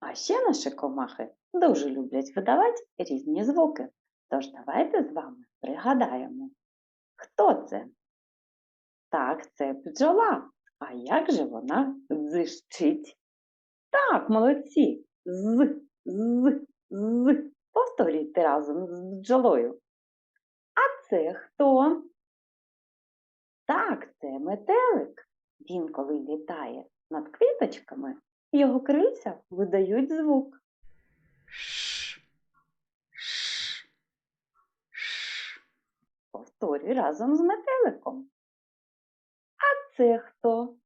А ще наші комахи дуже люблять видавати різні звуки. Тож давайте з вами пригадаємо, хто це? Так, це бджола. А як же вона дзищить? Так, молодці. З, з, з. Повторюйте разом з бджолою. А це хто? Так, це метелик. Він, коли літає над квіточками, його крильця видають звук. Ш. Ш. Ш. Повторюй разом з метеликом. А це хто?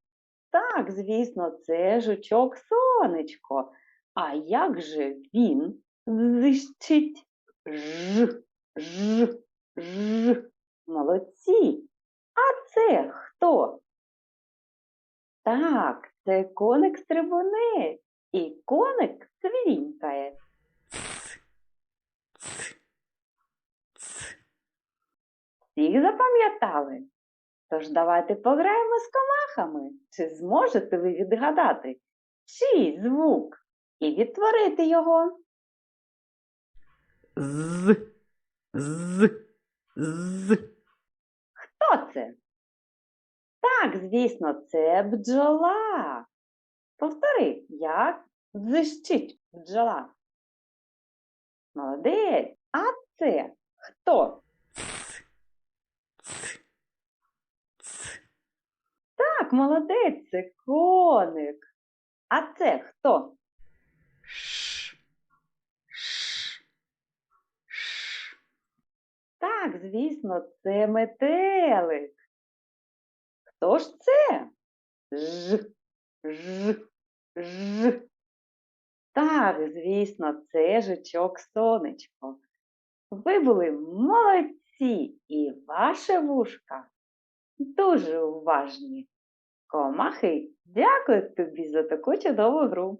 Так, звісно, це жучок сонечко. А як же він зищить? Ж, ж, ж. Молодці. А це хто? Так, це коник стрибунець. І коник цвірінькає. Всіх запам'ятали? Тож давайте пограємо з комахами. Чи зможете ви відгадати, чий звук і відтворити його? З. З. З. Хто це? Звісно, це бджола. Повтори, як дзищить бджола. Молодець. А це хто? Так, молодець, це коник. А це хто? Так, звісно, це метелик. Хто ж це? Ж, ж, ж. Так, звісно, це жучок сонечко. Ви були молодці, і ваше вушка дуже уважні. Комахи, дякую тобі за таку чудову гру.